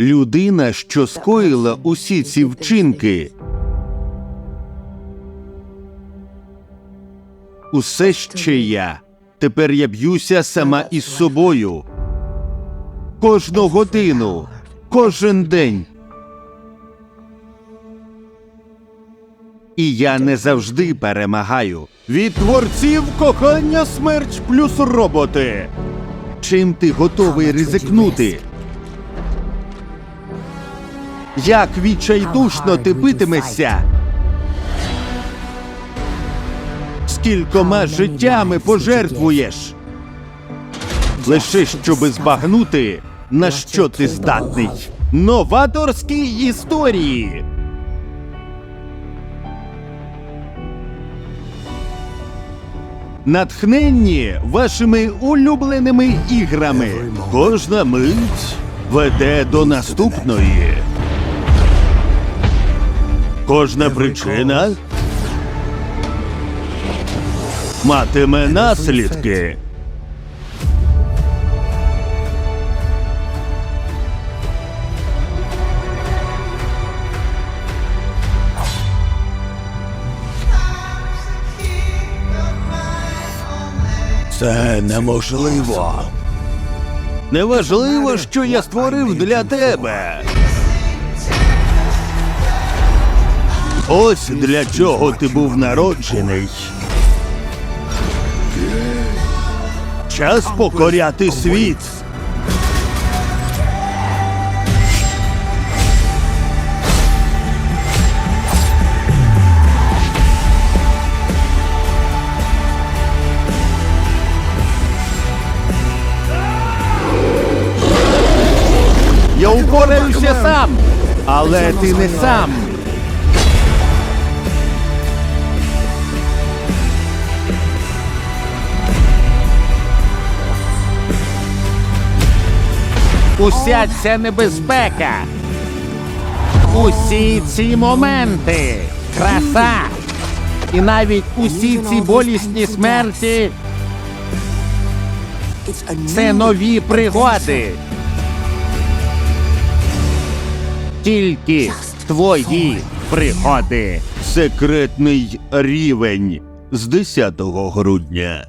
Людина, що скоїла усі ці вчинки. Усе ще я. Тепер я б'юся сама із собою. Кожну годину, кожен день. І я не завжди перемагаю. Від творців кохання смерть плюс роботи. Чим ти готовий ризикнути? Як відчайдушно ти битимешся? Скількома життями пожертвуєш? Лише щоби збагнути, на що ти здатний. Новаторські історії. Натхненні вашими улюбленими іграми. Кожна мить веде до наступної. Кожна причина матиме наслідки. Це неможливо. Неважливо, що я створив для тебе. Ось для чого ти був народжений. Час покоряти світ. Я упораюся сам, але ти не сам. Уся ця небезпека. Усі ці моменти. Краса. І навіть усі ці болісні смерті це нові пригоди. Тільки твої пригоди. Секретний рівень з 10 грудня.